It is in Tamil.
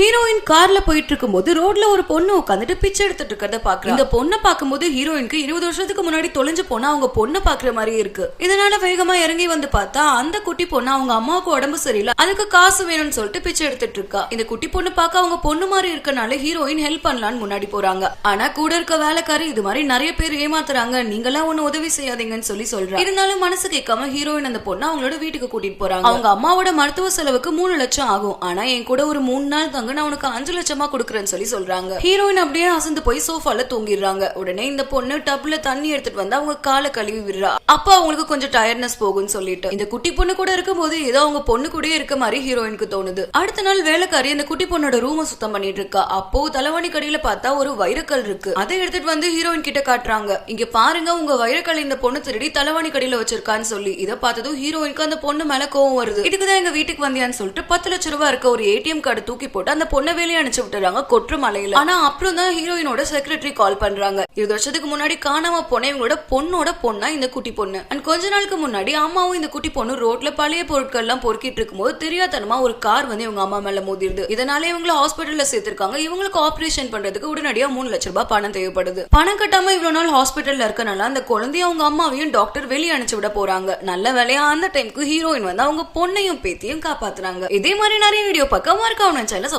ஹீரோயின் கார்ல போயிட்டு இருக்கும்போது ரோட்ல ஒரு பொண்ணு உட்காந்துட்டு பிச்சை எடுத்துட்டு இருக்கிறத பாக்குறேன் இந்த பொண்ணை பார்க்கும்போது ஹீரோயினுக்கு இருபது வருஷத்துக்கு முன்னாடி தொலைஞ்சு போனா அவங்க பொண்ணை பாக்குற மாதிரி இருக்கு. இதனால வேகமா இறங்கி வந்து பார்த்தா அந்த குட்டி பொண்ணு அவங்க அம்மாவுக்கு உடம்பு சரியில்லை. அதுக்கு காசு வேணும்னு சொல்லிட்டு பிச்சை எடுத்துட்டு இருக்கா. இந்த குட்டி பொண்ணு பார்க்க அவங்க பொண்ணு மாதிரி இருக்கனால ஹீரோயின் ஹெல்ப் பண்ணலான்னு முன்னாடி போறாங்க. ஆனா கூட இருக்க வேலைக்காரி இது மாதிரி நிறைய பேர் ஏமாத்துறாங்க. நீங்களாம் ஒண்ணு உதவி செய்யாதீங்கன்னு சொல்லி சொல்றாங்க இருந்தாலும் மனசு கேட்காம ஹீரோயின் அந்த பொண்ணு அவங்களோட வீட்டுக்கு கூட்டிட்டு போறாங்க. அவங்க அம்மாவோட மருத்துவ செலவுக்கு மூணு லட்சம் ஆகும். ஆனா என் கூட ஒரு மூணு நாள் தங்க நான் உனக்கு அஞ்சு லட்சமா கொடுக்குறேன்னு சொல்லி சொல்றாங்க. ஹீரோயின் அப்படியே அசந்து போய் சோஃபால தூங்கிடுறாங்க. உடனே இந்த பொண்ணு டப்ல தண்ணி எடுத்துட்டு வந்து அவங்க காலை கழுவி விடுறா. அப்ப அவங்களுக்கு கொஞ்சம் டயர்ட்னஸ் போகும்னு சொல்லிட்டு. இந்த குட்டி பொண்ணு கூட இருக்கும்போது ஏதோ அவங்க பொண்ணு கூடயே இருக்க மாதிரி ஹீரோயினுக்கு தோணுது. அடுத்த நாள் வேலைக்காரி அந்த குட்டி பொண்ணோட ரூம சுத்தம் பண்ணிட்டு இருக்கா. அப்போ தலைவாணி கடையில பார்த்தா ஒரு வைரக்கல் இருக்கு. அதை எடுத்துட்டு வந்து ஹீரோயின் கிட்ட காட்டுறாங்க. இங்க பாருங்க உங்க வைரக்கல் இந்த பொண்ணு திருடி தலைவாணி கடையில வச்சிருக்கான்னு சொல்லி. இதை பார்த்ததும் ஹீரோயினுக்கு அந்த பொண்ணு மேல கோவம் வருது. இதுக்குதான் எங்க வீட்டுக்கு வந்தியான்னு சொல்லிட்டு பத்து லட்ச ரூபாய் இருக்க ஒரு ஏடிஎம் கார்டு தூக்கி போட்டு அந்த பொண்ணை வெளியே அனுப்பிச்சு விட்டுறாங்க கொற்று மலையில. ஆனா அப்புறம் தான் ஹீரோயினோட செக்ரட்டரி கால் பண்றாங்க. இருபது வருஷத்துக்கு முன்னாடி காணாம போன இவங்களோட பொண்ணோட பொண்ணா இந்த குட்டி பொண்ணு. அண்ட் கொஞ்ச நாளுக்கு முன்னாடி அம்மாவும் இந்த குட்டி பொண்ணு ரோட்ல பழைய பொருட்கள் எல்லாம் பொறுக்கிட்டு இருக்கும்போது தெரியாதனமா ஒரு கார் வந்து இவங்க அம்மா மேல மோதிருது. இதனால இவங்கள ஹாஸ்பிட்டல்ல சேர்த்திருக்காங்க. இவங்களுக்கு ஆபரேஷன் பண்றதுக்கு உடனடியா மூணு லட்ச ரூபாய் பணம் தேவைப்படுது. பணம் கட்டாம இவ்வளவு நாள் ஹாஸ்பிட்டல்ல இருக்கனால அந்த குழந்தைய அவங்க அம்மாவையும் டாக்டர் வெளியே அனுப்பிச்சு விட போறாங்க. நல்ல வேலையா அந்த டைம்க்கு ஹீரோயின் வந்து அவங்க பொண்ணையும் பேத்தியும் காப்பாத்துறாங்க. இதே மாதிரி நிறைய வீடியோ பக்கம் மறக்காம சேனல்